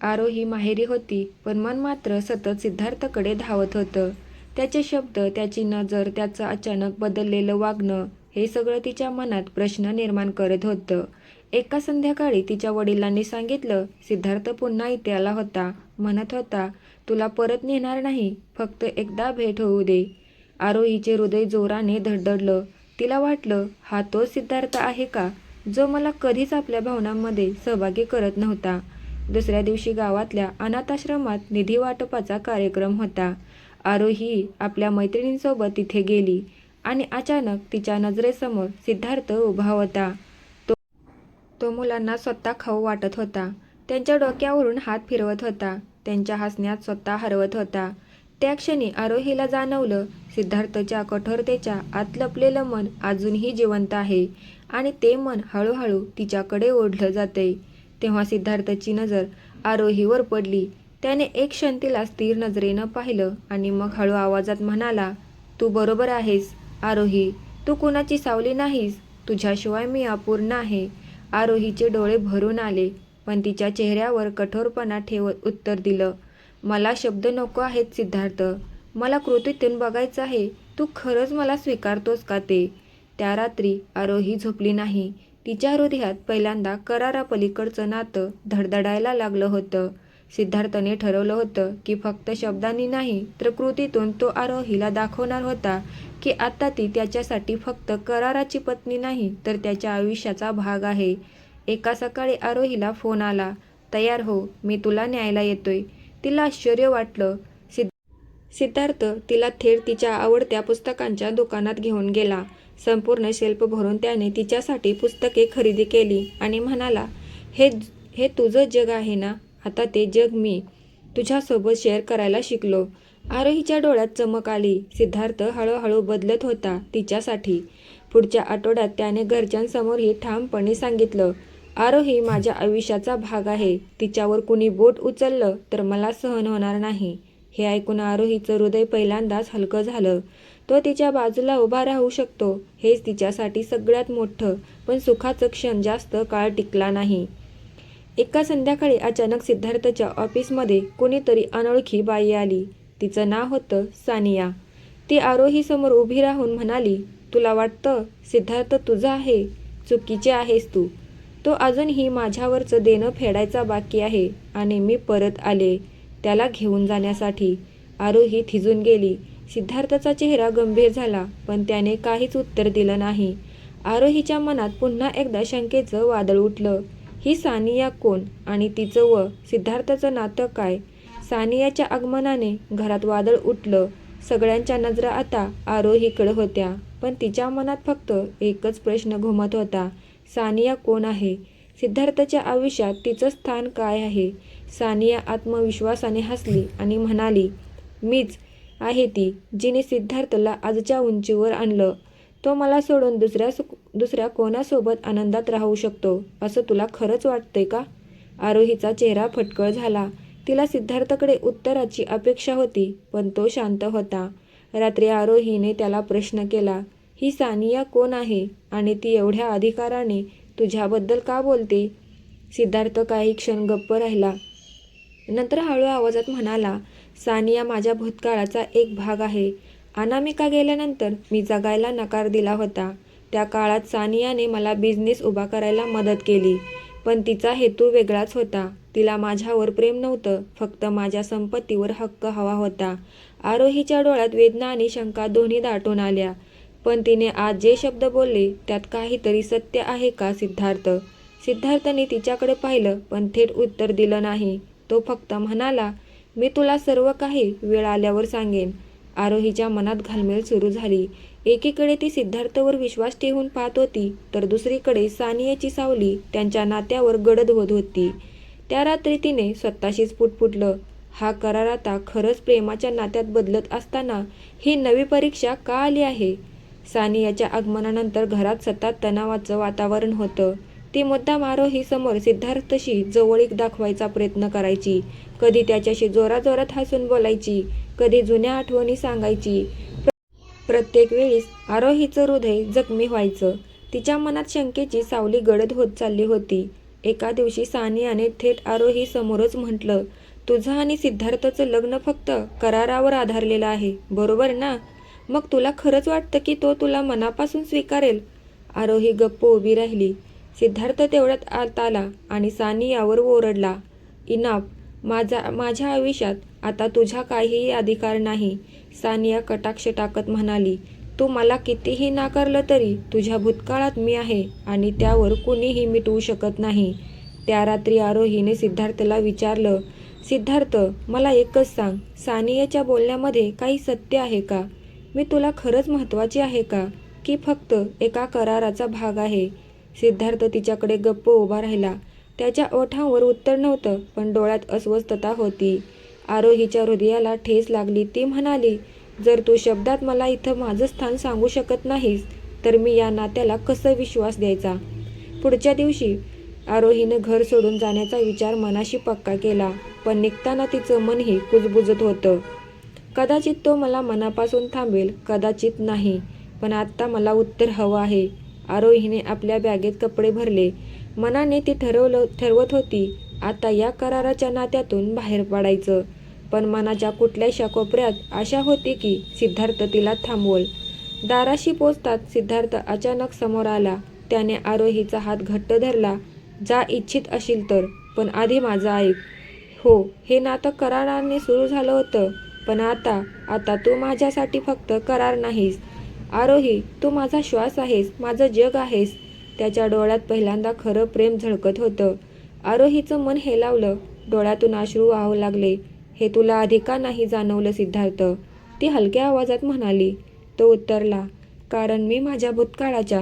आरोही माहेरी होती पण मन मात्र सतत सिद्धार्थकडे धावत होतं. त्याचे शब्द त्याची नजर त्याचं अचानक बदललेलं वागणं हे सगळं तिच्या मनात प्रश्न निर्माण करत होतं. एका संध्याकाळी तिच्या वडिलांनी सांगितलं सिद्धार्थ पुन्हा इथे आला होता. म्हणत होता तुला परत नेणार नाही फक्त एकदा भेट होऊ दे. आरोहीचे हृदय जोराने धडधडलं. तिला वाटलं हा तोच सिद्धार्थ आहे का जो मला कधीच आपल्या भावनांमध्ये सहभागी करत नव्हता. दुसऱ्या दिवशी गावातल्या अनाथाश्रमात निधी वाटपाचा कार्यक्रम होता. आरोही आपल्या मैत्रिणींसोबत तिथे गेली आणि अचानक तिच्या नजरेसमोर सिद्धार्थ उभा होता. तो तो मुलांना स्वतः खाऊ वाटत होता. त्यांच्या डोक्यावरून हात फिरवत होता. त्यांच्या हसण्यात स्वतः हरवत होता. त्या क्षणी आरोहीला जाणवलं सिद्धार्थच्या कठोरतेच्या आत लपलेलं मन अजूनही जिवंत आहे आणि ते मन हळूहळू तिच्याकडे ओढलं जाते तेव्हा सिद्धार्थची नजर आरोहीवर पडली. त्याने एक क्षण तिला स्थिर नजरेनं पाहिलं आणि मग हळू आवाजात म्हणाला तू बरोबर आहेस आरोही. तू कुणाची सावली नाहीस? तुझ्याशिवाय मी अपूर्ण आहे. आरोहीचे डोळे भरून आले पण तिच्या चेहऱ्यावर कठोरपणा ठेवत उत्तर दिलं मला शब्द नको आहेत सिद्धार्थ. मला कृतीतून बघायचं आहे. तू खरंच मला स्वीकारतोस का ते? त्या रात्री आरोही झोपली नाही. तिच्या हृदयात पहिल्यांदा करारापलीकडचं नातं धडधडायला लागलं होतं. सिद्धार्थने ठरवलं होतं की फक्त शब्दांनी नाही तर कृतीतून तो आरोहीला दाखवणार होता की आता ती त्याच्यासाठी फक्त कराराची पत्नी नाही तर त्याच्या आयुष्याचा भाग आहे. एका सकाळी आरोहीला फोन आला तयार हो मी तुला न्यायला येतोय. तिला आश्चर्य वाटलं सिद्धार्थ तिला थेट तिच्या आवडत्या पुस्तकांच्या दुकानात घेऊन गेला. संपूर्ण शेल्फ भरून त्याने तिच्यासाठी पुस्तके खरेदी केली आणि म्हणाला हे हे तुझं जग आहे ना? आता ते जग मी तुझ्यासोबत शेअर करायला शिकलो. आरोहीच्या डोळ्यात चमक आली. सिद्धार्थ हळूहळू बदलत होता तिच्यासाठी. पुढच्या आठवड्यात त्याने घरच्यांसमोरही ठामपणे सांगितलं आरोही माझ्या आयुष्याचा भाग आहे. तिच्यावर कुणी बोट उचललं तर मला सहन होणार नाही. हे ऐकून आरोहीचं हृदय पहिल्यांदाच हलकं झालं. तो तिच्या बाजूला उभा राहू शकतो हेच तिच्यासाठी सगळ्यात मोठं पण सुखाचं क्षण जास्त काळ टिकला नाही. एका संध्याकाळी अचानक सिद्धार्थच्या ऑफिसमध्ये कोणीतरी अनोळखी बाई आली. तिचं नाव होतं सानिया. ती आरोहीसमोर उभी राहून म्हणाली तुला वाटतं सिद्धार्थ तुझा आहे? चुकीचे आहेस तू. तो अजूनही माझ्यावरचं देणं फेडायचा बाकी आहे आणि मी परत आले. त्याला घेऊन जाण्यासाठी. आरोही थिजून गेली. सिद्धार्थचा चेहरा गंभीर झाला पण त्याने काहीच उत्तर दिलं नाही. आरोहीच्या मनात पुन्हा एकदा शंकेचं वादळ उठलं. ही सानिया कोण आणि तिचं व सिद्धार्थचं नातं काय? सानियाच्या आगमनाने घरात वादळ उठलं. सगळ्यांच्या नजरा आता आरोहीकडे होत्या पण तिच्या मनात फक्त एकच प्रश्न घुमत होता. सानिया कोण आहे? सिद्धार्थच्या आयुष्यात तिचं स्थान काय आहे? सानिया आत्मविश्वासाने हसली आणि म्हणाली मीच आहे ती जिने सिद्धार्थला आजच्या उंचीवर आणलं. तो मला सोडून दुसऱ्या सु दुसऱ्या कोणासोबत आनंदात राहू शकतो असं तुला खरंच वाटतंय का? आरोहीचा चेहरा फटकळ झाला. तिला सिद्धार्थकडे उत्तराची अपेक्षा होती पण तो शांत होता. रात्री आरोहीने त्याला प्रश्न केला ही सानिया कोण आहे आणि ती एवढ्या अधिकाराने तुझ्याबद्दल का बोलते? सिद्धार्थ काही क्षण गप्प राहिला. नंतर हळू आवाजात म्हणाला सानिया माझ्या भूतकाळाचा एक भाग आहे. अनामिका गेल्यानंतर मी जगायला नकार दिला होता. त्या काळात सानियाने मला बिझनेस उभा करायला मदत केली पण तिचा हेतू वेगळाच होता. तिला माझ्यावर प्रेम नव्हतं फक्त माझ्या संपत्तीवर हक्क हवा होता. आरोहीच्या डोळ्यात वेदना आणि शंका दोन्ही दाटून आल्या पण तिने आज जे शब्द बोलले त्यात काहीतरी सत्य आहे का सिद्धार्थ? सिद्धार्थने तिच्याकडे पाहिलं पण थेट उत्तर दिलं नाही. तो फक्त म्हणाला मी तुला सर्व काही वेळ आल्यावर सांगेन. आरोहीच्या मनात घालमेल सुरू झाली. एकीकडे ती सिद्धार्थवर विश्वास ठेवून पाहत होती तर दुसरीकडे सानियाची सावली त्यांच्या नात्यावर गडद होत होती. त्या रात्री तिने स्वतःशीच पुटपुटलं. हा करार आता खरंच प्रेमाच्या नात्यात बदलत असताना ही नवी परीक्षा का आली आहे? सानियाच्या आगमनानंतर घरात सतत तणावाचं वातावरण होतं. ती मुद्दाम आरोही समोर सिद्धार्थशी जवळीक दाखवायचा प्रयत्न करायची. कधी त्याच्याशी जोराजोरात हसून बोलायची कधी जुन्या आठवणी सांगायची. प्रत्येक वेळीस आरोहीचं हृदय जखमी व्हायचं. तिच्या मनात शंकेची सावली गडद होत चालली होती. एका दिवशी सानियाने थेट आरोही समोरच म्हटलं तुझं आणि सिद्धार्थचं लग्न फक्त करारावर आधारलेलं आहे बरोबर ना? मग तुला खरंच वाटतं की तो तुला मनापासून स्वीकारेल? आरोही गप्प उभी राहिली. सिद्धार्थ तेवढ्यात आत आला आणि सानियावर ओरडला इनाफ माझा माझ्या आयुष्यात आता तुझा काहीही अधिकार नाही सानिया कटाक्ष टाकत म्हणाली. तू मला कितीही नाकारलं तरी तुझ्या भूतकाळात मी आहे आणि त्यावर कुणीही मिटवू शकत नाही. त्या रात्री आरोहीने सिद्धार्थला विचारलं सिद्धार्थ मला एकच सांग सानियाच्या बोलण्यामध्ये काही सत्य आहे का? मी तुला खरंच महत्त्वाची आहे का की फक्त एका कराराचा भाग आहे? सिद्धार्थ तिच्याकडे गप्प उभा राहिला. त्याच्या ओठांवर उत्तर नव्हतं पण डोळ्यात अस्वस्थता होती. आरोहीच्या हृदयाला ठेस लागली. ती म्हणाली जर तू शब्दात मला इथं माझं स्थान सांगू शकत नाहीस तर मी या नात्याला कसं विश्वास द्यायचा? पुढच्या दिवशी आरोहीनं घर सोडून जाण्याचा विचार मनाशी पक्का केला पण निघताना तिचं मनही कुजबुजत होतं. कदाचित तो मला मनापासून थांबेल कदाचित नाही पण आत्ता मला उत्तर हवं आहे. आरोहीने आपल्या बॅगेत कपडे भरले. मनाने ती ठरवलं ठरवत होती आता या कराराच्या नात्यातून बाहेर पडायचं. पण मनाच्या कुठल्याशा कोपऱ्यात आशा होती की सिद्धार्थ तिला थांबवल. दाराशी पोचतात सिद्धार्थ अचानक समोर आला. त्याने आरोहीचा हात घट्ट धरला. जा इच्छित असेल तर पण आधी माझं ऐक. हो हे नातं कराराने सुरू झालं होतं पण आता आता तू माझ्यासाठी फक्त करार नाहीस. आरोही तू माझा श्वास आहेस माझं जग आहेस. त्याच्या डोळ्यात पहिल्यांदा खरं प्रेम झळकत होतं. आरोहीचं मन हेलावलं डोळ्यातून अश्रू वाहू लागले. हे तुला आधी का नाही जाणवलं सिद्धार्थ? ती हलक्या आवाजात म्हणाली तो उत्तरला कारण मी माझ्या भूतकाळाच्या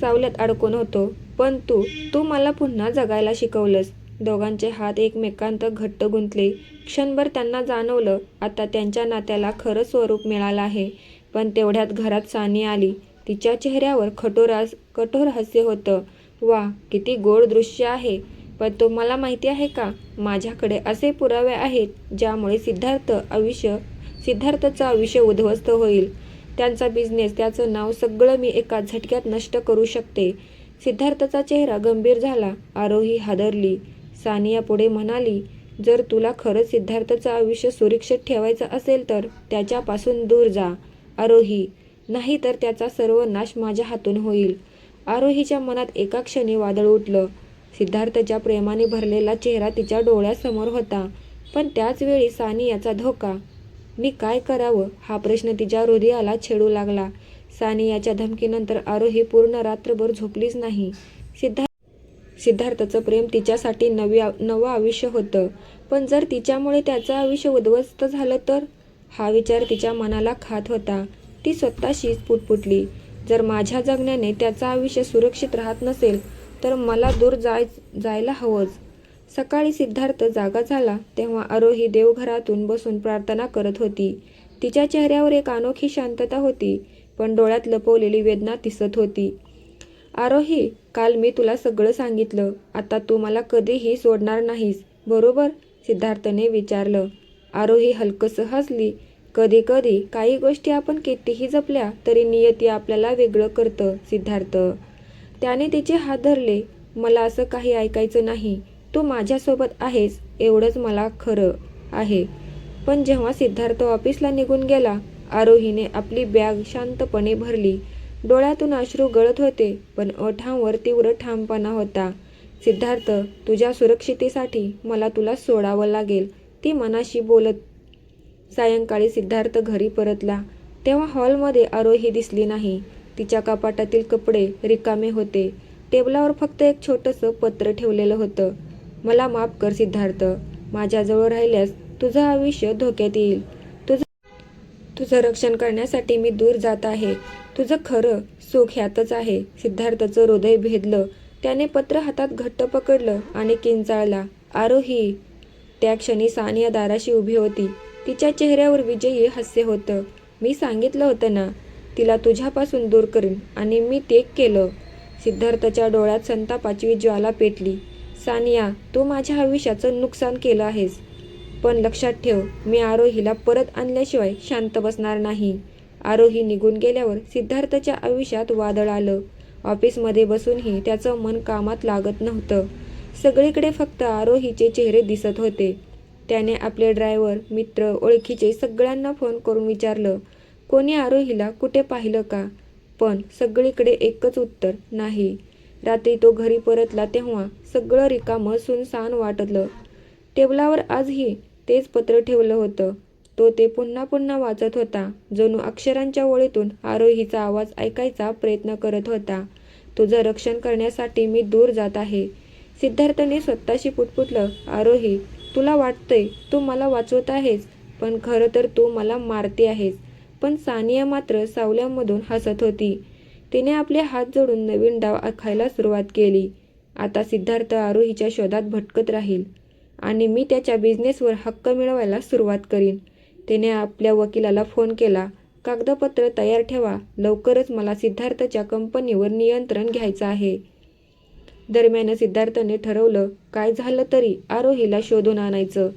सावल्यात अडकून होतो. पण तू तू मला पुन्हा जगायला शिकवलंस. दोघांचे हात एकमेकांत घट्ट गुंतले. क्षणभर त्यांना जाणवलं आता त्यांच्या नात्याला खरं स्वरूप मिळालं आहे. पण तेवढ्यात घरात सानी आली. तिच्या चेहऱ्यावर कठोर कठोर हास्य होतं. वा किती गोड दृश्य आहे. पण तुम्हाला माहिती आहे का? माझ्याकडे असे पुरावे आहेत ज्यामुळे सिद्धार्थ आयुष्य सिद्धार्थचं आयुष्य उद्ध्वस्त होईल. त्यांचा बिझनेस त्याचं नाव सगळं मी एका झटक्यात नष्ट करू शकते. सिद्धार्थचा चेहरा गंभीर झाला. आरोही हादरली. सानिया पुढे म्हणाली जर तुला खरंच सिद्धार्थचं आयुष्य सुरक्षित ठेवायचं असेल तर त्याच्यापासून दूर जा. आरोही नाही तर त्याचा सर्व नाश माझ्या हातून होईल. आरोहीच्या मनात एका क्षणी वादळ उठलं. सिद्धार्थच्या प्रेमाने भरलेला चेहरा तिच्या डोळ्यासमोर होता. पण त्याचवेळी सानियाचा धोका. मी काय करावं? हा प्रश्न तिच्या हृदयाला छेडू लागला. सानियाच्या धमकीनंतर आरोही पूर्ण रात्रभर झोपलीच नाही. सिद्धार्थ सिद्धार्थचं प्रेम तिच्यासाठी नवी नवं आयुष्य होतं. पण जर तिच्यामुळे त्याचं आयुष्य उद्ध्वस्त झालं तर? हा विचार तिच्या मनाला खात होता. ती स्वतःशीच पुटपुटली. जर माझ्या जगण्याने त्याचं आयुष्य सुरक्षित राहत नसेल तर मला दूर जाय जायला हवंच. सकाळी सिद्धार्थ जागा झाला तेव्हा आरोही देवघरातून बसून प्रार्थना करत होती. तिच्या चेहऱ्यावर एक अनोखी शांतता होती पण डोळ्यात लपवलेली वेदना दिसत होती. आरोही काल मी तुला सगळं सांगितलं. आता तू मला कधीही सोडणार नाहीस. बरोबर? सिद्धार्थने विचारलं. आरोही हलकसं हसली कधी कधी काही गोष्टी आपण कितीही जपल्या तरी नियती आपल्याला वेगळं करतं सिद्धार्थ. त्याने तिचे हात धरले. मला असं काही ऐकायचं नाही. तू माझ्यासोबत आहेस एवढंच मला खरं आहे. पण जेव्हा सिद्धार्थ ऑफिसला निघून गेला आरोहीने आपली बॅग शांतपणे भरली. डोळ्यातून अश्रू गळत होते पण ओठांवर तीव्र ठामपणा होता. सिद्धार्थ तुझ्या सुरक्षितेसाठी मला तुला सोडावं लागेल. ती मनाशी बोलत सायंकाळी सिद्धार्थ घरी परतला. तेव्हा हॉलमध्ये आरोही दिसली नाही. तिच्या कपाटातील कपडे रिकामे होते. टेबलावर फक्त एक छोटंसं पत्र ठेवलेलं होतं. मला माफ कर सिद्धार्थ. माझ्याजवळ राहिल्यास तुझं आयुष्य धोक्यात येईल. तुझं तुझं रक्षण करण्यासाठी मी दूर जात आहे. तुझं खरं सुख ह्यातच आहे. सिद्धार्थचं हृदय भेदलं. त्याने पत्र हातात घट्ट पकडलं आणि किंचाळला. आरोही त्या क्षणी सानिया दाराशी उभी होती. तिच्या चेहऱ्यावर विजयी हास्य होतं. मी सांगितलं होतं ना तिला तुझ्यापासून दूर करीन आणि मी ते केलं. सिद्धार्थच्या डोळ्यात संतापाची ज्वाला पेटली. सानिया तू माझ्या आयुष्याचं नुकसान केलं आहेस. पण लक्षात ठेव मी आरोहीला परत आणल्याशिवाय शांत बसणार नाही. आरोही निघून गेल्यावर सिद्धार्थच्या आयुष्यात वादळ आलं. ऑफिसमध्ये बसूनही त्याचं मन कामात लागत नव्हतं. सगळीकडे फक्त आरोहीचे चेहरे दिसत होते. त्याने आपले ड्रायव्हर मित्र ओळखीचे सगळ्यांना फोन करून विचारलं कोणी आरोहीला कुठे पाहिलं का? पण सगळीकडे एकच उत्तर नाही. रात्री तो घरी परतला तेव्हा सगळं रिकामं सुनसान वाटलं. टेबलावर आजही तेच पत्र ठेवलं होतं. तो ते पुन्हा पुन्हा वाचत होता. जणू अक्षरांच्या ओळीतून आरोहीचा आवाज ऐकायचा प्रयत्न करत होता. तुझं रक्षण करण्यासाठी मी दूर जात आहे. सिद्धार्थने स्वतःशी पुटपुटलं आरोही तुला वाटतंय तू मला वाचवत आहेस पण खरं तर तू मला मारते आहेस. पण सानिया मात्र सावल्यामधून हसत होती. तिने आपले हात जोडून नवीन डाव आखायला सुरुवात केली. आता सिद्धार्थ आरोहीच्या शोधात भटकत राहील आणि मी त्याच्या बिझनेसवर हक्क मिळवायला सुरुवात करीन. तिने आपल्या वकिलाला फोन केला कागदपत्र तयार ठेवा लवकरच मला सिद्धार्थच्या कंपनीवर नियंत्रण घ्यायचं आहे. दरम्यान सिद्धार्थने ठरवलं काय झालं तरी आरोहीला शोधून आणायचं.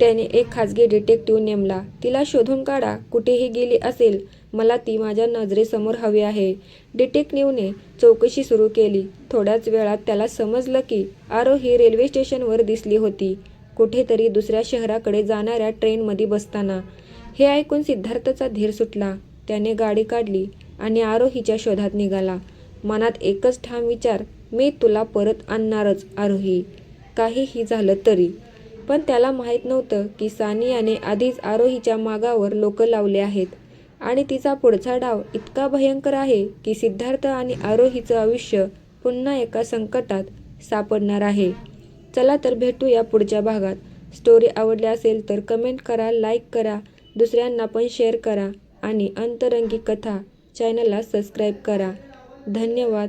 त्याने एक खाजगी डिटेक्टिव्ह नेमला तिला शोधून काढा कुठेही गेली असेल मला ती माझ्या नजरेसमोर हवी आहे. डिटेक्टिव्हने चौकशी सुरू केली. थोड्याच वेळात त्याला समजलं की आरोही रेल्वे स्टेशनवर दिसली होती कुठेतरी दुसऱ्या शहराकडे जाणाऱ्या ट्रेनमध्ये बसताना. हे ऐकून सिद्धार्थचा धीर सुटला. त्याने गाडी काढली आणि आरोहीच्या शोधात निघाला. मनात एकच ठाम विचार मी तुला परत आणणारच आरोही. काहीही झालं तरी. पण त्याला माहीत नव्हतं की सानियाने आधीच आरोहीच्या मागावर लोक लावले आहेत. आणि तिचा पुढचा डाव इतका भयंकर आहे की सिद्धार्थ आणि आरोहीचं आयुष्य पुन्हा एका संकटात सापडणार आहे. चला तर भेटूया पुढच्या भागात. स्टोरी आवडली असेल तर कमेंट करा लाईक करा दुसऱ्यांना पण शेअर करा आणि अंतरंगी कथा चॅनलला सबस्क्राईब करा. धन्यवाद.